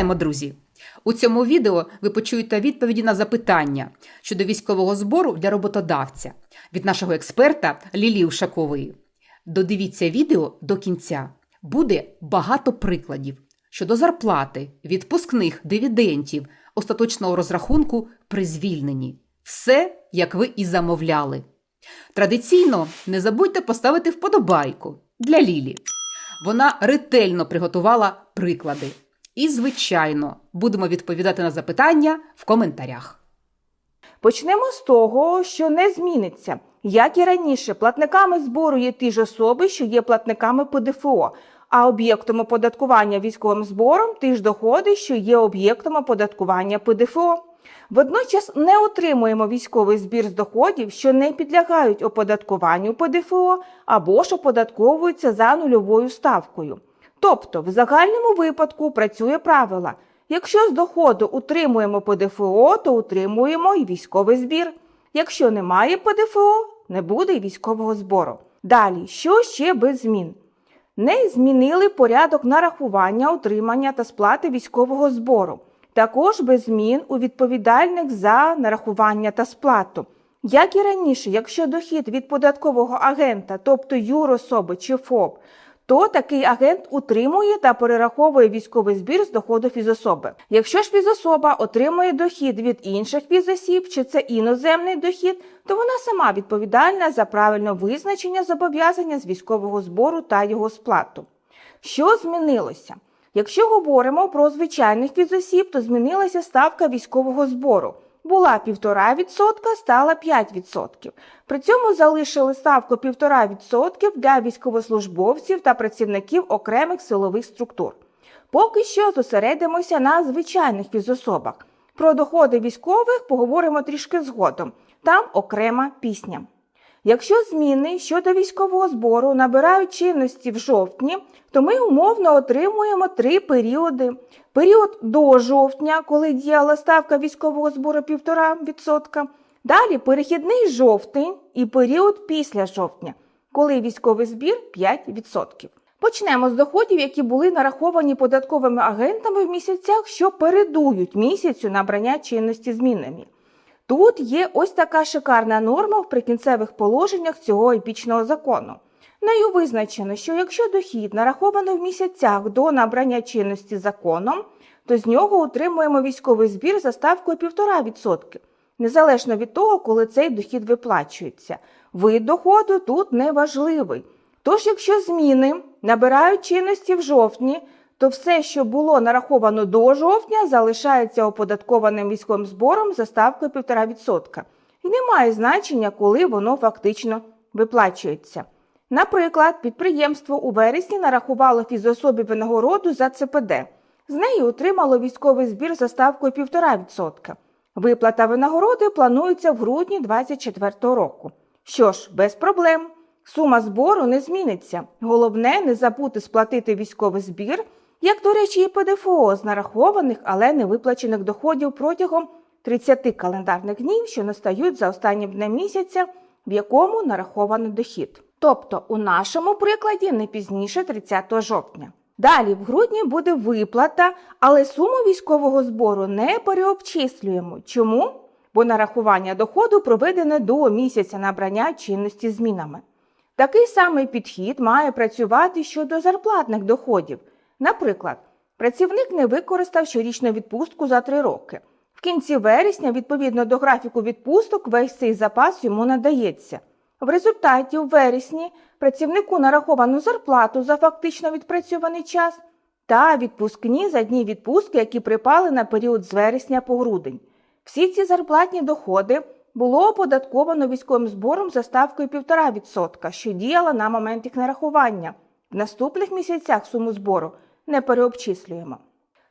Вітаємо, друзі! У цьому відео ви почуєте відповіді на запитання щодо військового збору для роботодавця від нашого експерта Лілії Ушакової. Додивіться відео до кінця. Буде багато прикладів щодо зарплати, відпускних дивідендів, остаточного розрахунку при звільненні. Все, як ви і замовляли. Традиційно не забудьте поставити вподобайку для Лілі. Вона ретельно приготувала приклади. І, звичайно, будемо відповідати на запитання в коментарях. Почнемо з того, що не зміниться. Як і раніше, платниками збору є ті ж особи, що є платниками ПДФО, а об'єктом оподаткування військовим збором ті ж доходи, що є об'єктом оподаткування ПДФО. Водночас не отримуємо військовий збір з доходів, що не підлягають оподаткуванню ПДФО або ж оподатковуються за нульовою ставкою. Тобто, в загальному випадку працює правило: якщо з доходу утримуємо ПДФО, то утримуємо і військовий збір. Якщо немає ПДФО, не буде й військового збору. Далі, що ще без змін? Не змінили порядок нарахування, утримання та сплати військового збору. Також без змін у відповідальних за нарахування та сплату. Як і раніше, якщо дохід від податкового агента, тобто юрособи чи ФОП, то такий агент утримує та перераховує військовий збір з доходу фізособи. Якщо ж фізособа отримує дохід від інших фізосіб, чи це іноземний дохід, то вона сама відповідальна за правильне визначення зобов'язання з військового збору та його сплату. Що змінилося? Якщо говоримо про звичайних фізосіб, то змінилася ставка військового збору. Була 1,5%, стала 5%. При цьому залишили ставку 1,5% для військовослужбовців та працівників окремих силових структур. Поки що зосередимося на звичайних фізособах. Про доходи військових поговоримо трішки згодом. Там окрема пісня. Якщо зміни щодо військового збору набирають чинності в жовтні, то ми умовно отримуємо три періоди. Період до жовтня, коли діяла ставка військового збору 1,5%. Далі перехідний жовтень і період після жовтня, коли військовий збір 5%. Почнемо з доходів, які були нараховані податковими агентами в місяцях, що передують місяцю набрання чинності змінами. Тут є ось така шикарна норма в прикінцевих положеннях цього епічного закону. Нею визначено, що якщо дохід нараховано в місяцях до набрання чинності законом, то з нього утримуємо військовий збір за ставкою 1,5%, незалежно від того, коли цей дохід виплачується. Вид доходу тут не важливий. Тож, якщо зміни набирають чинності в жовтні, то все, що було нараховано до жовтня, залишається оподаткованим військовим збором за ставкою 1,5%. І не має значення, коли воно фактично виплачується. Наприклад, підприємство у вересні нарахувало фізособі винагороду за ЦПД. З неї отримало військовий збір за ставкою 1,5%. Виплата винагороди планується в грудні 2024 року. Що ж, без проблем. Сума збору не зміниться. Головне не забути сплатити військовий збір, як, до речі, і ПДФО з нарахованих, але не виплачених доходів протягом 30 календарних днів, що настають за останнім днем місяця, в якому нарахований дохід. Тобто у нашому прикладі не пізніше 30 жовтня. Далі в грудні буде виплата, але суму військового збору не переобчислюємо. Чому? Бо нарахування доходу проведене до місяця набрання чинності змінами. Такий самий підхід має працювати щодо зарплатних доходів. Наприклад, працівник не використав щорічну відпустку за 3 роки. В кінці вересня, відповідно до графіку відпусток, весь цей запас йому надається. В результаті у вересні працівнику нараховано зарплату за фактично відпрацьований час та відпускні за дні відпустки, які припали на період з вересня по грудень. Всі ці зарплатні доходи було оподатковано військовим збором за ставкою 1,5%, що діяла на момент їх нарахування. В наступних місяцях суму збору не переобчислюємо.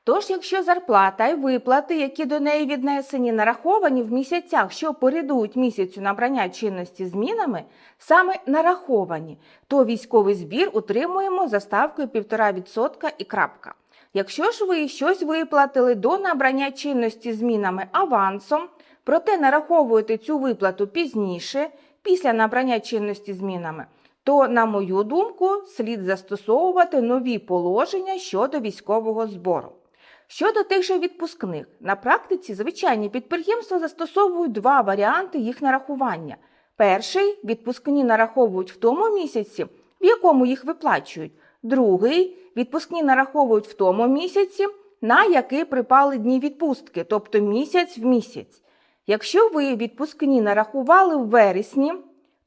Тож, якщо зарплата і виплати, які до неї віднесені, нараховані в місяцях, що передують місяцю набрання чинності змінами, саме нараховані, то військовий збір утримуємо за ставкою 1,5% і крапка. Якщо ж ви щось виплатили до набрання чинності змінами авансом, проте нараховуєте цю виплату пізніше, після набрання чинності змінами, то, на мою думку, слід застосовувати нові положення щодо військового збору. Щодо тих же відпускних, на практиці звичайні підприємства застосовують два варіанти їх нарахування. Перший відпускні нараховують в тому місяці, в якому їх виплачують. Другий відпускні нараховують в тому місяці, на який припали дні відпустки, тобто місяць в місяць. Якщо ви відпускні нарахували в вересні,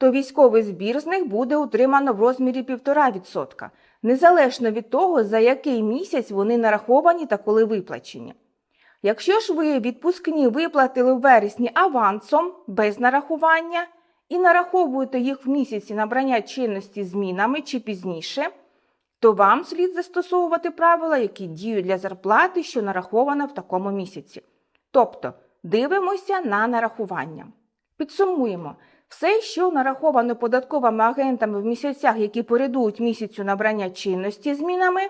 то військовий збір з них буде утримано в розмірі 1,5%, незалежно від того, за який місяць вони нараховані та коли виплачені. Якщо ж ви відпускні виплатили в вересні авансом без нарахування і нараховуєте їх в місяці набрання чинності змінами чи пізніше, то вам слід застосовувати правила, які діють для зарплати, що нарахована в такому місяці. Тобто дивимося на нарахування. Підсумуємо, все, що нараховано податковими агентами в місяцях, які передують місяцю набрання чинності змінами,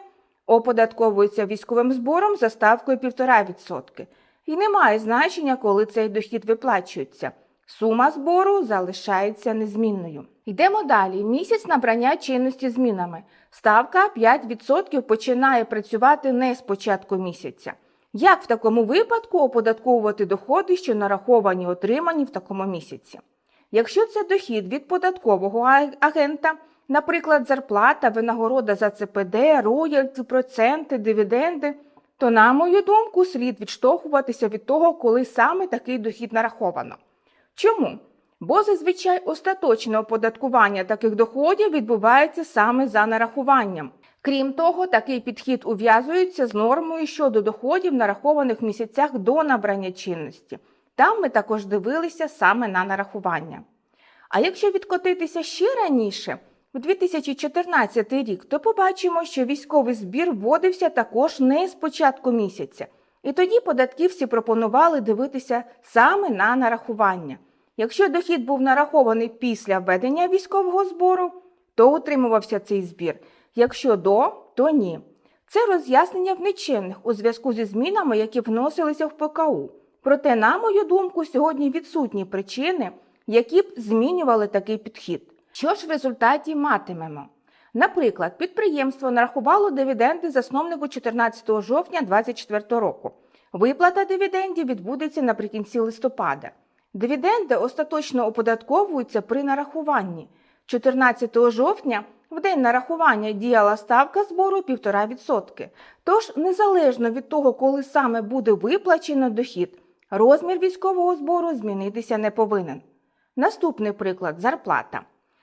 оподатковується військовим збором за ставкою 1,5%. І не має значення, коли цей дохід виплачується. Сума збору залишається незмінною. Йдемо далі. Місяць набрання чинності змінами. Ставка 5% починає працювати не з початку місяця. Як в такому випадку оподатковувати доходи, що нараховані отримані в такому місяці? Якщо це дохід від податкового агента, наприклад, зарплата, винагорода за ЦПД, роялті, проценти, дивіденди, то, на мою думку, слід відштовхуватися від того, коли саме такий дохід нараховано. Чому? Бо зазвичай остаточне оподаткування таких доходів відбувається саме за нарахуванням. Крім того, такий підхід ув'язується з нормою щодо доходів, нарахованих в місяцях до набрання чинності. Там ми також дивилися саме на нарахування. А якщо відкотитися ще раніше, в 2014 рік, то побачимо, що військовий збір вводився також не з початку місяця. І тоді податківці пропонували дивитися саме на нарахування. Якщо дохід був нарахований після введення військового збору, то утримувався цей збір. Якщо до, то ні. Це роз'яснення в нечинних у зв'язку зі змінами, які вносилися в ПКУ. Проте, на мою думку, сьогодні відсутні причини, які б змінювали такий підхід. Що ж в результаті матимемо? Наприклад, підприємство нарахувало дивіденди засновнику 14 жовтня 2024 року. Виплата дивідендів відбудеться наприкінці листопада. Дивіденди остаточно оподатковуються при нарахуванні. 14 жовтня в день нарахування діяла ставка збору 1,5%. Тож, незалежно від того, коли саме буде виплачено дохід, розмір військового збору змінитися не повинен. Наступний приклад зарплата.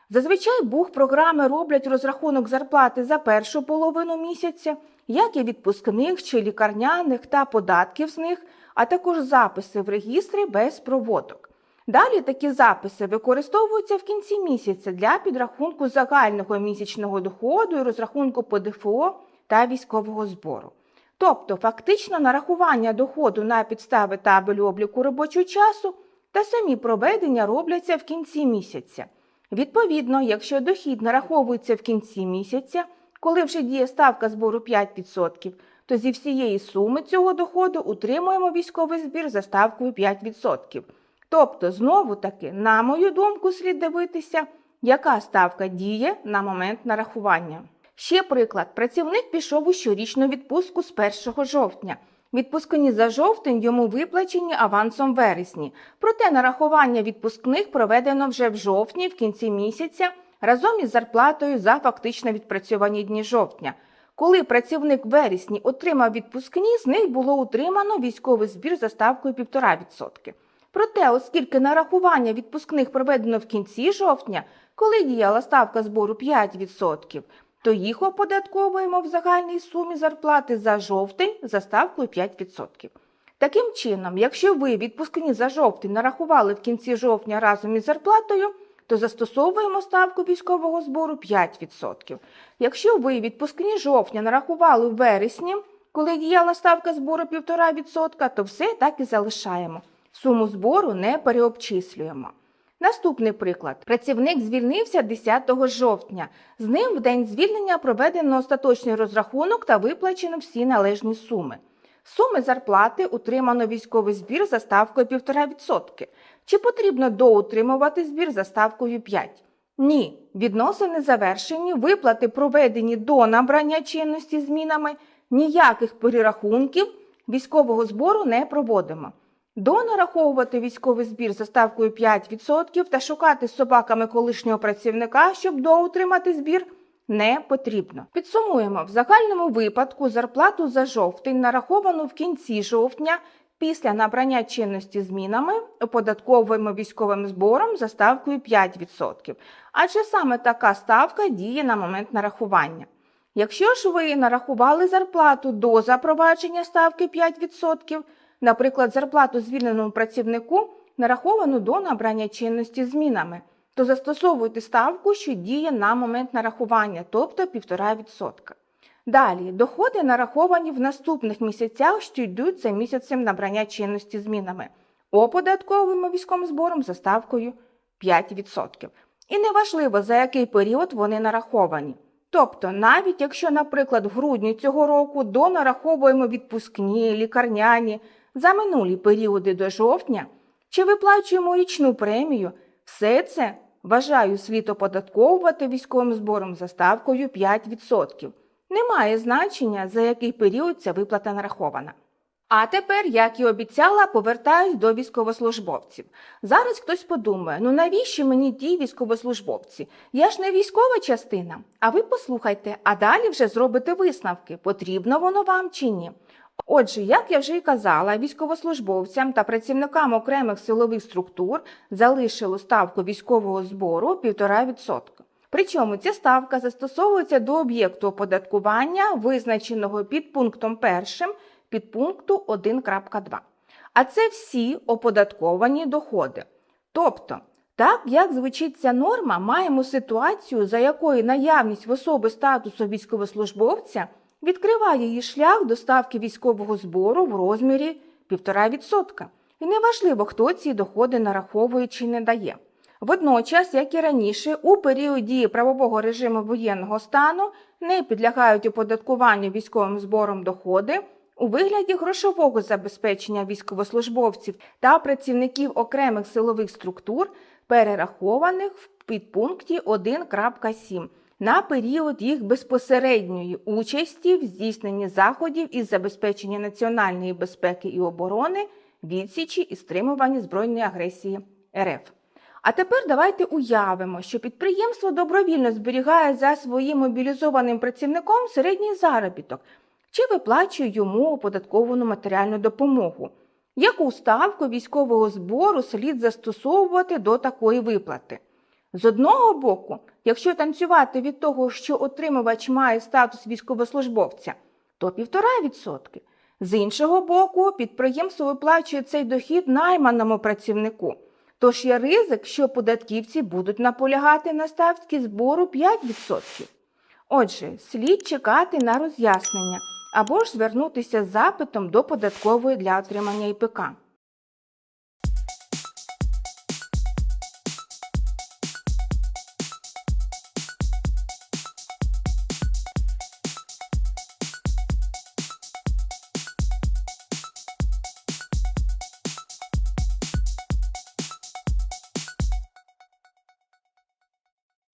Зазвичай бух програми роблять розрахунок зарплати за першу половину місяця, як і відпускних чи лікарняних та податків з них, а також записи в регістрі без проводок. Далі такі записи використовуються в кінці місяця для підрахунку загального місячного доходу і розрахунку ПДФО та військового збору. Тобто, фактично нарахування доходу на підстави табелю обліку робочого часу та самі проведення робляться в кінці місяця. Відповідно, якщо дохід нараховується в кінці місяця, коли вже діє ставка збору 5%, то зі всієї суми цього доходу утримуємо військовий збір за ставкою 5%. Тобто, знову таки, на мою думку, слід дивитися, яка ставка діє на момент нарахування. Ще приклад: працівник пішов у щорічну відпустку з 1 жовтня. Відпускні за жовтень йому виплачені авансом вересні. Проте нарахування відпускних проведено вже в жовтні, в кінці місяця, разом із зарплатою за фактично відпрацьовані дні жовтня. Коли працівник вересні отримав відпускні, з них було утримано військовий збір за ставкою 1,5%. Проте, оскільки нарахування відпускних проведено в кінці жовтня, коли діяла ставка збору 5%, то їх оподатковуємо в загальній сумі зарплати за жовтень за ставкою 5%. Таким чином, якщо ви відпускні за жовтень нарахували в кінці жовтня разом із зарплатою, то застосовуємо ставку військового збору 5%. Якщо ви відпускні жовтня нарахували в вересні, коли діяла ставка збору 1,5%, то все так і залишаємо. Суму збору не переобчислюємо. Наступний приклад. Працівник звільнився 10 жовтня. З ним в день звільнення проведено остаточний розрахунок та виплачено всі належні суми. Суми зарплати утримано військовий збір за ставкою 1,5%. Чи потрібно доутримувати збір за ставкою 5%? Ні. Відносини завершені, виплати проведені до набрання чинності змінами, ніяких перерахунків військового збору не проводимо. До нараховувати військовий збір за ставкою 5% та шукати з собаками колишнього працівника, щоб доутримати збір, не потрібно. Підсумуємо, в загальному випадку зарплату за жовтень, нараховану в кінці жовтня, після набрання чинності змінами, оподатковуємо військовим збором за ставкою 5%. Адже саме така ставка діє на момент нарахування. Якщо ж ви нарахували зарплату до запровадження ставки 5%, наприклад, зарплату звільненому працівнику нараховану до набрання чинності змінами, то застосовуйте ставку, що діє на момент нарахування, тобто 1,5%. Далі, доходи нараховані в наступних місяцях, що йдуть за місяцем набрання чинності змінами. Оподатковуємо військовим збором за ставкою 5%. І неважливо, за який період вони нараховані. Тобто, навіть якщо, наприклад, в грудні цього року донараховуємо відпускні, лікарняні за минулі періоди до жовтня, чи виплачуємо річну премію, все це, вважаю, слід оподатковувати військовим збором за ставкою 5%. Немає значення, за який період ця виплата нарахована. А тепер, як і обіцяла, повертаюсь до військовослужбовців. Зараз хтось подумає: ну навіщо мені ті військовослужбовці? Я ж не військова частина. А ви послухайте, а далі вже зробите висновки, потрібно воно вам чи ні. Отже, як я вже і казала, військовослужбовцям та працівникам окремих силових структур залишило ставку військового збору 1,5%. Причому ця ставка застосовується до об'єкту оподаткування, визначеного під пунктом 1 підпункту 1.2. А це всі оподатковані доходи. Тобто, так як звучить ця норма, маємо ситуацію, за якою наявність в особи статусу військовослужбовця відкриває її шлях до ставки військового збору в розмірі 1,5%. І неважливо, хто ці доходи нараховує чи не дає. Водночас, як і раніше, у період дії правового режиму воєнного стану не підлягають оподаткуванню військовим збором доходи у вигляді грошового забезпечення військовослужбовців та працівників окремих силових структур, перерахованих в підпункті 1.7 на період їх безпосередньої участі в здійсненні заходів із забезпечення національної безпеки і оборони, відсічі і стримуванні збройної агресії РФ. А тепер давайте уявимо, що підприємство добровільно зберігає за своїм мобілізованим працівником середній заробіток чи виплачує йому оподатковану матеріальну допомогу. Яку ставку військового збору слід застосовувати до такої виплати? З одного боку, якщо танцювати від того, що отримувач має статус військовослужбовця, то 1,5%. З іншого боку, підприємство виплачує цей дохід найманому працівнику. Тож є ризик, що податківці будуть наполягати на ставці збору 5%. Отже, слід чекати на роз'яснення або ж звернутися з запитом до податкової для отримання ІПК.